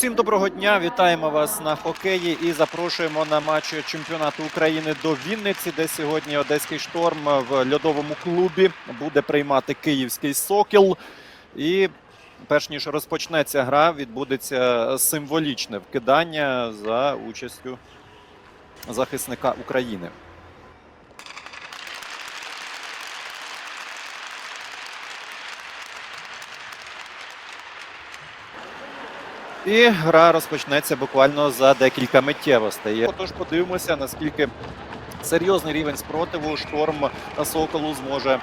Усім доброго дня! Вітаємо вас на хокеї і запрошуємо на матч чемпіонату України до Вінниці, де сьогодні Одеський шторм в льодовому клубі буде приймати Київський Сокіл. І перш ніж розпочнеться гра, відбудеться символічне вкидання за участю захисника України. І гра розпочнеться буквально за декілька миттєвостей. Отож, подивимося, наскільки серйозний рівень спротиву шторм Соколу зможе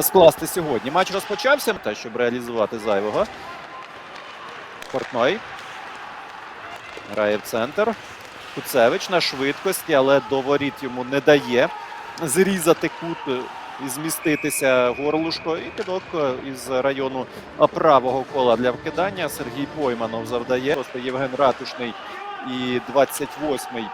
скласти сьогодні. Матч розпочався, те, щоб реалізувати зайвого. Портной. Грає в центр. Куцевич на швидкості, але до воріт йому не дає зрізати кут і зміститися горлушко. І кидок із району правого кола для вкидання. Сергій Пойманов завдає. Просто Євген Ратушний і 28-й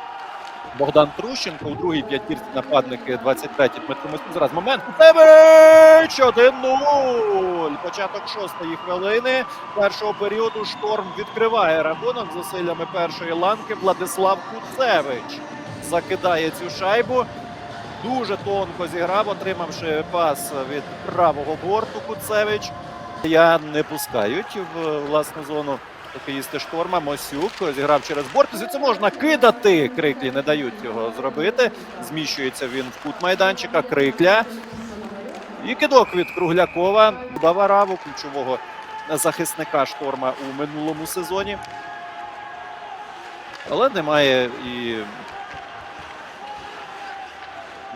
Богдан Трущенко. У другій п'ятірці нападники 23-й Дмитро Мосюк. Зараз момент. Куцевич! 1-0. Початок шостої хвилини першого періоду шторм відкриває рахунок зусиллями першої ланки. Владислав Куцевич закидає цю шайбу. Дуже тонко зіграв, отримавши пас від правого борту Куцевич. Я не пускають в власну зону хокеїсти шторма. Мосюк зіграв через борт. Звідси можна кидати. Криклі не дають його зробити. Зміщується він в кут майданчика. Крикля. І кидок від Круглякова. Бавараву, ключового захисника шторма у минулому сезоні. Але немає і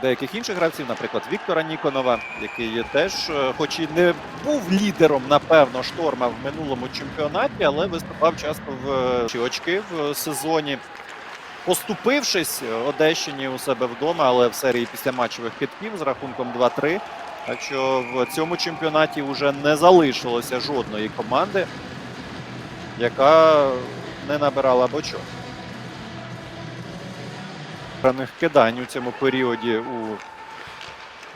деяких інших гравців, наприклад, Віктора Ніконова, який теж, е, хоч і не був лідером, напевно, шторма в минулому чемпіонаті, але виступав часто в е, очки в сезоні. Поступившись Одещині у себе вдома, але в серії післяматчевих китків з рахунком 2-3. Так що в цьому чемпіонаті вже не залишилося жодної команди, яка не набирала бочок граних кидань у цьому періоді у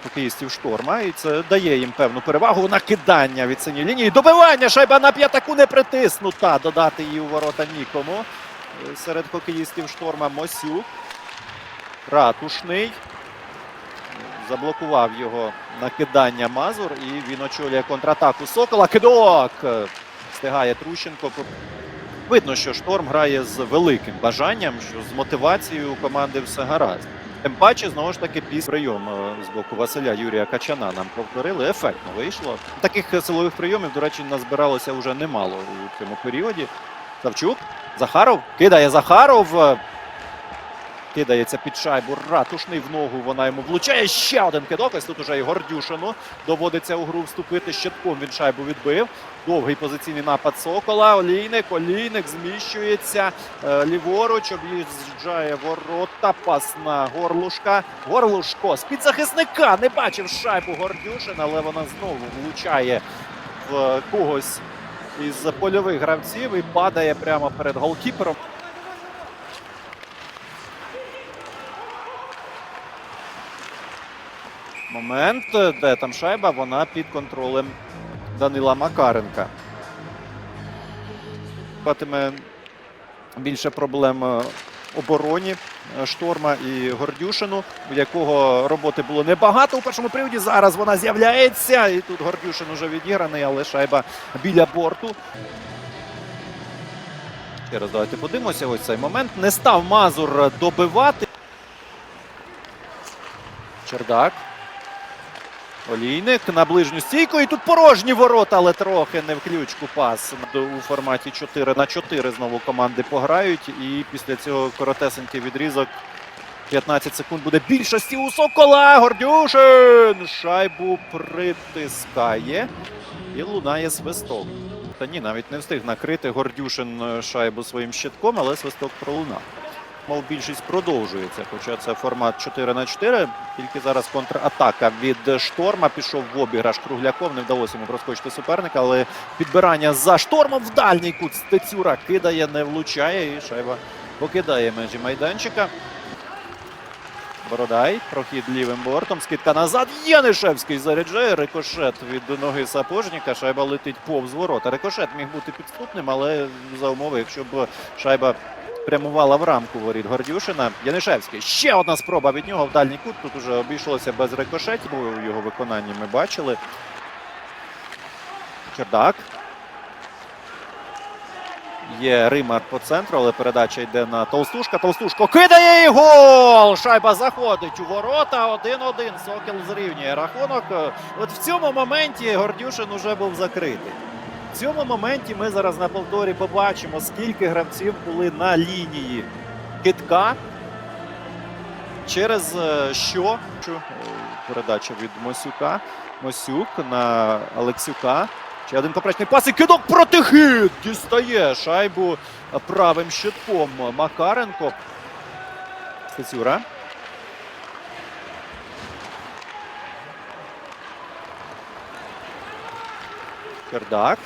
хокеїстів шторма. І це дає їм певну перевагу. Накидання від синьої лінії. Добивання! Шайба на п'ятаку не притиснута. Додати її у ворота нікому. Е, Серед хокеїстів шторма Мосюк. Ратушний. Заблокував його накидання Мазур. І він очолює контратаку Сокола. Кидок! Встигає Трущенко. Видно, що шторм грає з великим бажанням, що з мотивацією у команди все гаразд. Тим паче, знову ж таки, після прийом е, з боку Василя Юрія Качана нам повторили. Ефектно вийшло. Таких е, силових прийомів, до речі, назбиралося вже немало у цьому періоді. Савчук. Захаров кидає Захаров. Кидається під шайбу ратушний в ногу. Вона йому влучає. Ще один кидок. Ось тут уже і Гордюшину доводиться у гру вступити. Щитком він шайбу відбив. Довгий позиційний напад Сокола. Олійник. Олійник зміщується е, ліворуч. Об'їжджає ворота. Пас на горлушка. Горлушко з під захисника. Не бачив шайбу Гордюшин, але вона знову влучає в когось із польових гравців і падає прямо перед голкіпером. Момент, де там шайба, вона під контролем Данила Макаренка. Матиме більше проблем е, обороні е, шторма і Гордюшину, у якого роботи було небагато у першому приводі. Зараз вона з'являється. І тут Гордюшин уже відіграний, але шайба біля борту. Ще раз давайте подивимося. Ось цей момент. Не став Мазур добивати. Чердак. Олійник на ближню стійку. І тут порожні ворота, але трохи не в ключку пас. У форматі 4 на 4 знову команди пограють. І після цього коротесенький відрізок. 15 секунд буде більшості у Сокола. Гордюшин шайбу притискає. І лунає свисток. Та ні, навіть не встиг накрити Гордюшин е, шайбу своїм щитком, але свисток пролунав. Мов більшість продовжується, хоча це формат 4 на 4. Тільки зараз контратака від шторма. Пішов в обіграш Кругляков. Не вдалося йому проскочити суперника, але підбирання за штормом в дальній кут Стецюра кидає, не влучає. І шайба покидає межі майданчика. Бородай. Прохід лівим бортом. Скидка назад. Янишевський заряджає. Рикошет від ноги сапожника. Шайба летить повз ворота. Рикошет міг бути підступним, але за умови, якщо б шайба прямувала в рамку воріт Гордюшина. Янишевський. Ще одна спроба від нього в дальній кут. Тут уже обійшлося без рикошетів. У його виконанні ми бачили. Чердак. Є Римар по центру, але передача йде на Толстушка. Толстушко кидає і гол! Шайба заходить у ворота. 1-1. Сокіл зрівнює рахунок. От в цьому моменті Гордюшин уже був закритий. В цьому моменті ми зараз на повторі побачимо, скільки гравців були на лінії китка. Через е, що е, передача від Мосюка. Мосюк на Алексюка. Ще один поперечний пас і кидок проти хід. Дістає шайбу правим щитком Макаренко. Стецюра. Чердак.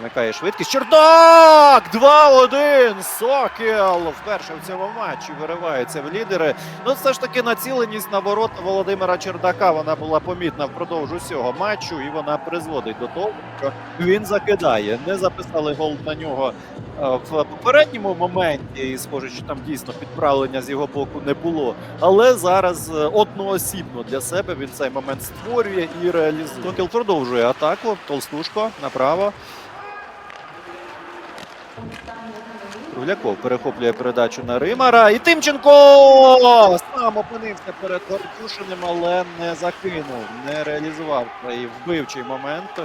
Вмикає швидкість. Чердак! 2-1! Сокіл! Вперше в цьому матчі виривається в лідери. Ну, все ж таки націленість на ворота Володимира Чердака. Вона була помітна впродовж усього матчу, і вона призводить до того, що він закидає. Не записали гол на нього е, в попередньому моменті. І схоже, що там дійсно підправлення з його боку не було. Але зараз е, одноосібно для себе він цей момент створює і реалізує. Сокіл продовжує атаку. Толстушко направо. Кругляков перехоплює передачу на Римара. І Тимченко сам опинився перед Гордюшиним, але не закинув, не реалізував цей вбивчий момент.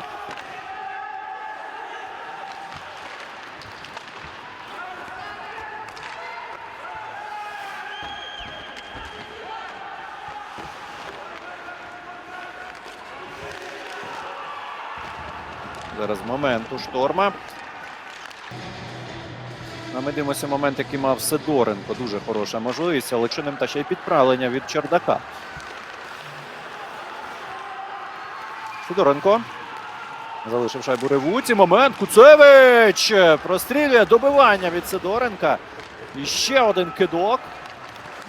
Зараз момент у шторма. Ми дивимося момент, який мав Сидоренко. Дуже хороша можливість, але якщо ним та ще й підправлення від Чердака. Сидоренко. Залишив шайбу Ревуці. Момент. Куцевич! Прострілює добивання від Сидоренка. І ще один кидок.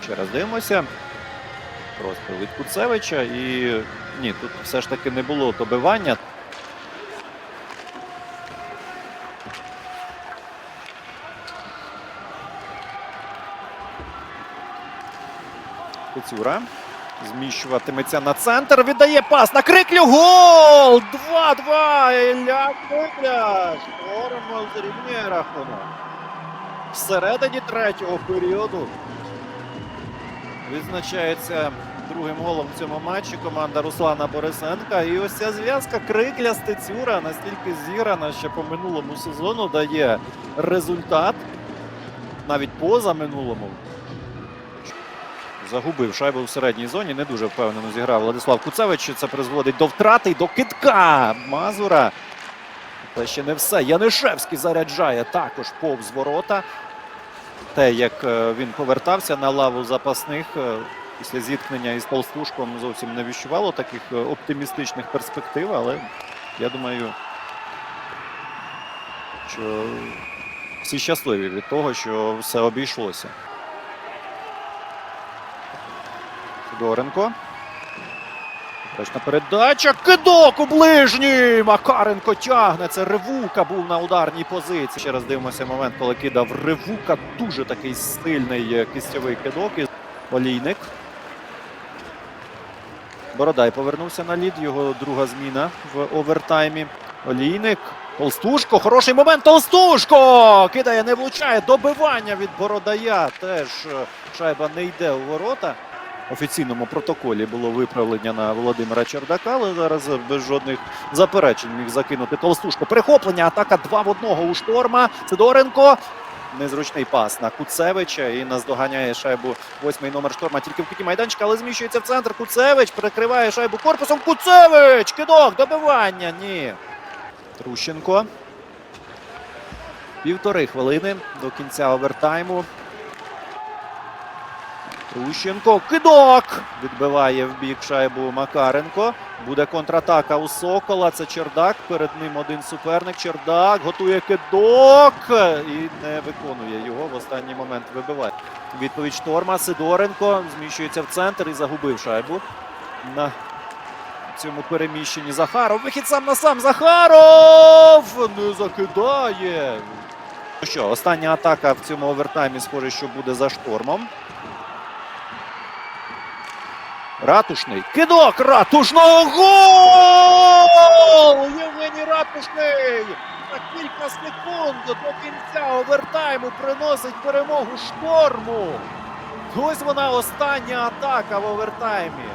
Ще раз дивимося. Простріл від Куцевича. І ні, тут все ж таки не було добивання. Пецюра. Зміщуватиметься на центр. Віддає пас на криклю. Гол! 2-2. Ілля Крикля. Штормов зрівнює рахунок. Всередині третього періоду відзначається другим голом в цьому матчі команда Руслана Борисенка. І ось ця зв'язка крикля Стецюра настільки зіграна, що по минулому сезону дає результат. Навіть поза минулому. Загубив шайбу в середній зоні. Не дуже впевнено зіграв Владислав Куцевич. Це призводить до втрати й до китка Мазура. Та ще не все. Янишевський заряджає також повз ворота. Те, як е, він повертався на лаву запасних е, після зіткнення із Толстушком, зовсім не віщувало таких е, оптимістичних перспектив, але я думаю, що всі щасливі від того, що все обійшлося. Федоренко. Точна передача. Кидок у ближній. Макаренко тягне. Це Ревука був на ударній позиції. Ще раз дивимося момент, коли кидав Ревука. Дуже такий сильний е, кистєвий кидок. І Олійник. Бородай повернувся на лід. Його друга зміна в овертаймі. Олійник. Толстушко. Хороший момент. Толстушко! Кидає, не влучає. Добивання від Бородая. Теж е, шайба не йде у ворота офіційному протоколі було виправлення на Володимира Чердака, але зараз без жодних заперечень міг закинути Толстушко. Перехоплення, атака 2 в 1 у шторма. Сидоренко. Незручний пас на Куцевича і наздоганяє шайбу восьмий номер шторма тільки в куті майданчика, але зміщується в центр. Куцевич перекриває шайбу корпусом. Куцевич! Кидок! Добивання! Ні. Трущенко. Півтори хвилини до кінця овертайму. Трущенко. Кидок! Відбиває в бік шайбу Макаренко. Буде контратака у Сокола. Це Чердак. Перед ним один суперник. Чердак готує кидок і не виконує його. В останній момент вибиває. Відповідь шторма. Сидоренко зміщується в центр і загубив шайбу на цьому переміщенні. Захаров. Вихід сам на сам. Захаров не закидає. Ну що, остання атака в цьому овертаймі, схоже, що буде за штормом. Ратушний. Кидок ратушного гол! Євгеній Ратушний! На кілька секунд до кінця овертайму приносить перемогу шторму. Ось вона остання атака в овертаймі.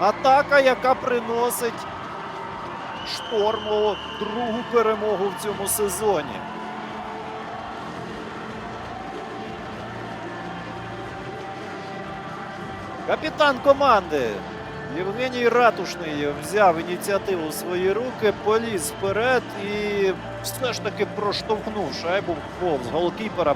Атака, яка приносить шторму другу перемогу в цьому сезоні. Капітан команди Євгеній Ратушний взяв ініціативу в свої руки, поліз вперед і все ж таки проштовхнув шайбу повз голкіпера.